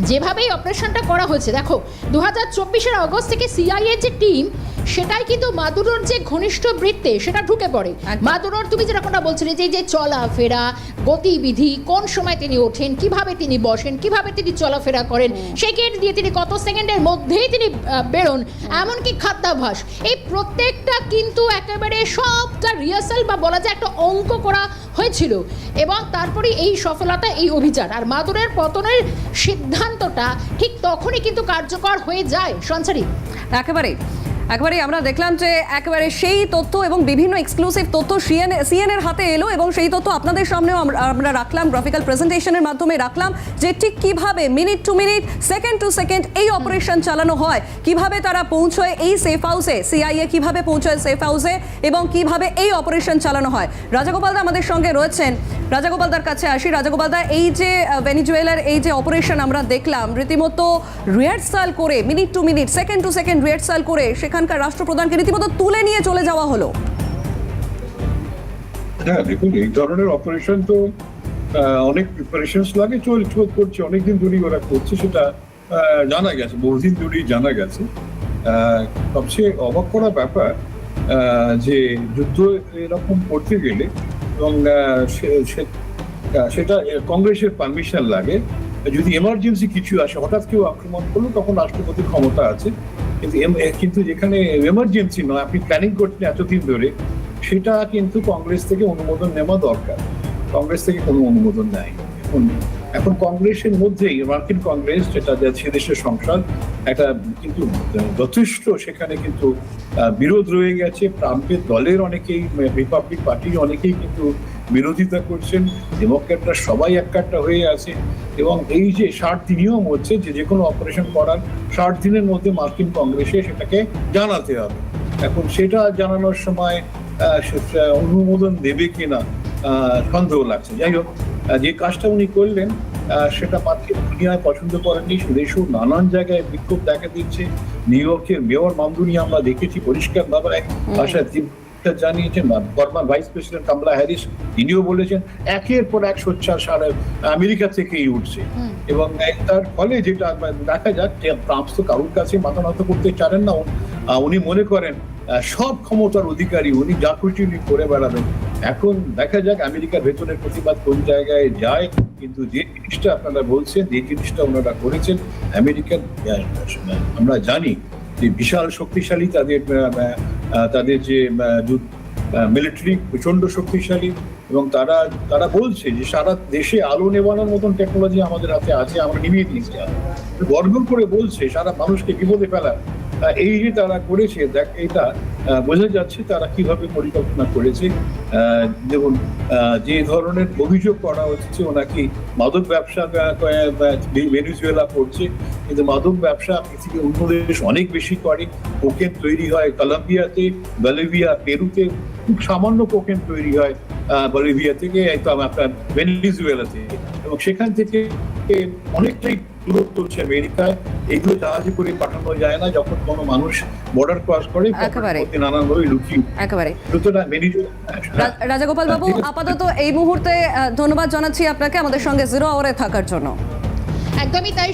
যেভাবেই অপারেশনটা করা হয়েছে দেখো দু হাজার চব্বিশের অগস্ট থেকে সিআইএর যে টিম সেটাই কিন্তু মাদুরোর যে ঘনিষ্ঠ বৃত্তে সেটা ঢুকে পড়ে। মাদুরোর তুমি যেরকমটা বলছিলে যে এই যে চলাফেরা গতিবিধি কোন সময় তিনি ওঠেন কীভাবে তিনি বসেন কীভাবে তিনি চলাফেরা করেন গেট দিয়ে তিনি কত সেকেন্ডের মধ্যেই তিনি বেরোন এমনকি খাদ্যাভাস এই প্রত্যেকটা কিন্তু একেবারে সবটা রিহার্সাল বা বলা যায় একটা অঙ্ক করা হয়েছিল। এবং তারপরে এই সফলতা এই অভিযান। আর মাদুরের পতনের সিদ্ধান্তটা ঠিক তখনই কিন্তু কার্যকর হয়ে যায়। সঞ্চারী? একেবারে একেবারে আমরা দেখলাম যে একেবারে সেই তথ্য এবং বিভিন্ন এক্সক্লুসিভ তথ্য সিএন সিএন এর হাতে এলো এবং সেই তথ্য আপনাদের সামনেও আমরা- রাখলাম গ্রাফিক্যাল প্রেজেন্টেশনের মাধ্যমে রাখলাম যে ঠিক কীভাবে minute to minute second to second এই অপারেশন চালানো হয়, কীভাবে তারা পৌঁছয় এই সেফ হাউসে সিআইএ কীভাবে পৌঁছয় সেফ হাউসে এবং কীভাবে এই অপারেশন চালানো হয়। রাজাগোপালদা আমাদের সঙ্গে রয়েছেন। রাজাগোপালদার কাছে আসি। রাজাগোপালদা এই যে ভেনিজুয়েলার এই যে অপারেশন আমরা দেখলাম, রীতিমতো রিহার্সাল করে minute to minute second to second rehearsal করে সেখানকার রাষ্ট্রপ্রধানকে রীতিমতো তুলে নিয়ে চলে যাওয়া হলো। হ্যাঁ দেখুন, এই ধরনের অপারেশন তো অনেক লাগে করছে, অনেকদিন ধরেই ওরা করছে, সেটা জানা গেছে, বহুদিন ধরেই জানা গেছে। সবচেয়ে অবাক করা ব্যাপার যে যুদ্ধ এরকম করতে গেলে, এবং সেটা কংগ্রেসের পারমিশন লাগে। যদি এমার্জেন্সি কিছু আসে, হঠাৎ কেউ আক্রমণ করল, তখন রাষ্ট্রপতির ক্ষমতা আছে। কিন্তু কিন্তু যেখানে এমার্জেন্সি নয়, আপনি প্ল্যানিং করছেন এতদিন ধরে, সেটা কিন্তু কংগ্রেস থেকে অনুমোদন নেওয়া দরকার। কংগ্রেস থেকে কোনো অনুমোদন নেয় এখন কংগ্রেসের মধ্যেই, মার্কিন কংগ্রেস, যেটা যাচ্ছে দেশের সংসদ, একটা কিন্তু যথেষ্ট সেখানে কিন্তু বিরোধ রয়ে গেছে। ট্রাম্পের দলের অনেকেই রিপাবলিক পার্টির অনেকেই কিন্তু বিরোধিতা করছেন। ডেমোক্র্যাটরা সবাই এককাট্টা হয়ে আছে। এবং এই যে ষাট নিয়ম হচ্ছে যে যে কোনো অপারেশন করার ষাট দিনের মধ্যে মার্কিন কংগ্রেসে সেটাকে জানাতে হবে। এখন সেটা জানানোর সময় অনুমোদন দেবে কিনা সন্দেহ লাগছে। যাই হোক যে কাজটা উনি করলেন সেটা মার্কিন দুনিয়ায় পছন্দ করেনি সুদেশেও নানান জায়গায় বিক্ষোভ দেখা দিচ্ছে। নিউ ইয়র্কের মেয়র মামদুনি আমরা দেখেছি পরিষ্কার ভাবে। ভাষায় জানিয়েছেন বর্মার ভাইস প্রেসিডেন্ট কামলা হ্যারিস। তিনিও বলেছেন একের পর এক সোচ্চার সারা আমেরিকা থেকেই উঠছে। এবং তার ফলে যেটা দেখা যাক ট্রাম্প তো কারোর কাছে মাথা নত করতে চান না। উনি মনে করেন সব ক্ষমতার অধিকারী উনি যা খুশি উনি করে বেড়াবেন। এখন দেখা যাক আমেরিকার ভেতরের প্রতিবাদ কোন জায়গায় যায়। কিন্তু যে জিনিসটা আপনারা বলছেন, যে জিনিসটা ওনারা করেছেন আমেরিকার আমরা জানি যে বিশাল শক্তিশালী তাদের তাদের যে মিলিটারি প্রচণ্ড শক্তিশালী এবং তারা তারা বলছে যে সারা দেশে আলো নেবানোর মতন টেকনোলজি আমাদের হাতে আছে, আমরা নিভিয়ে দিয়েছি। গর্ব করে বলছে, সারা মানুষকে বিপদে ফেলা এই যে তারা করেছে, দেখ, এটা বোঝা যাচ্ছে তারা কীভাবে পরিকল্পনা করেছে। যেমন যে ধরনের অভিযোগ করা হচ্ছে ওনাকে মাদক ব্যবসা আহ, করছে। কিন্তু মাদক ব্যবসা পৃথিবীর অন্য দেশ অনেক বেশি করে। কোকেন তৈরি হয় কলম্বিয়াতে বলিভিয়া পেরুতে। খুব সামান্য কোকেন তৈরি হয় বলিভিয়া থেকে তো আপনার ভেনেজুয়েলাতে। এবং সেখান থেকে অনেকটাই দূরত্ব হচ্ছে আমেরিকায় এগুলো জাহাজে করে পাঠানো যায় না যখন কোনো মানুষ বর্ডার ক্রস করে একেবারে। নানানভাবে লুকিয়ে একেবারে। রাজাগোপাল বাবু আপাতত এই মুহূর্তে আহ, ধন্যবাদ জানাচ্ছি আপনাকে আমাদের সঙ্গে জিরো আওয়ারে থাকার জন্য। একদমই তাই।